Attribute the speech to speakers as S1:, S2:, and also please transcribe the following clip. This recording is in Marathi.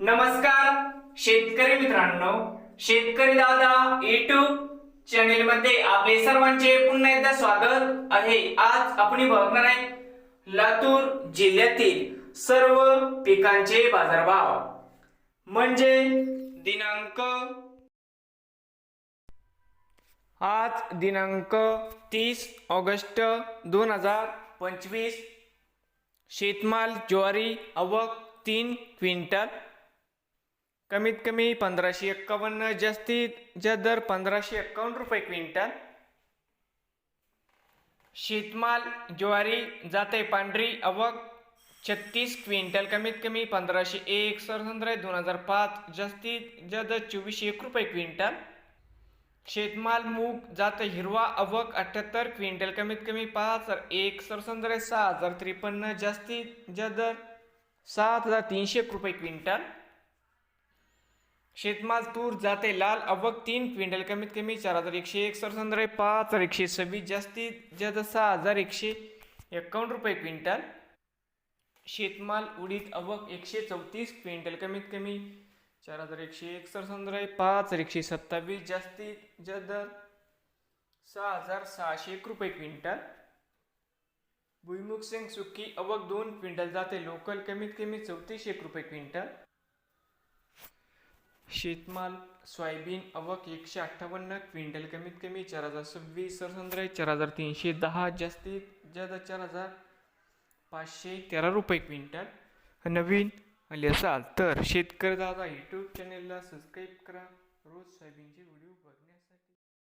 S1: नमस्कार शेतकरी मित्रांनो. शेतकरी दादा युट्यूब चॅनेल मध्ये आपले सर्वांचे पुन्हा एकदा स्वागत आहे. आज आपण बघणार आहे लातूर जिल्ह्यातील सर्व पिकांचे बाजारभाव. म्हणजे दिनांक आज दिनांक तीस ऑगस्ट दोन हजार पंचवीस. शेतमाल ज्वारी अवक तीन क्विंटल. कमीत कमी पंधराशे एक्कावन्न जास्तीत जास्त दर पंधराशे एक्कावन्न रुपये क्विंटल. शेतमाल ज्वारी जाते पांढरी अवक छत्तीस क्विंटल कमीत कमी पंधराशे एक सरसंद्र दोन हजार पाच जास्तीत जास्त चोवीसशे एक रुपये क्विंटल. शेतमाल मूग जात हिरवा अवक अठ्ठ्याहत्तर क्विंटल कमीत कमी पाच हजार एक सरसंद्र सहा हजार त्रेपन्न जास्तीत जास्त दर सात हजार तीनशे एक रुपये क्विंटल. शेतमाल तूर जाते लाल अवक तीन क्विंटल कमीत कमी चार हजार एकशे एकसष्ट सरसंद्र पाच हजार एकशे सव्वीस जास्तीत जास्त सहा हजार एकशे एकावन्न रुपये क्विंटल. शेतमाल उडीद अवक एकशे चौतीस क्विंटल कमीत कमी चार हजार एकशे एकसष्ट सरसंद्र पाच हजार एकशे सत्तावीस जास्तीत जास्त दर सहा हजार सहाशे एक रुपये क्विंटल. भुईमुग सिंग सुकी अवक दोन क्विंटल जाते लोकल कमीत कमी चौतीसशे एक रुपये क्विंटल. शेतमाल सोयाबीन आवक एकशे अठ्ठावन्न क्विंटल कमीत कमी चार हजार सव्वीस सरसंद्र चार हजार तीनशे दहा जास्तीत जास्त चार हजार पाचशे तेरा रुपये क्विंटल. नवीन आले असाल तर शेतकरी दादा यूट्यूब चॅनेलला सबस्क्राईब करा. रोज सोयाबीनचे व्हिडिओ बघण्यासाठी.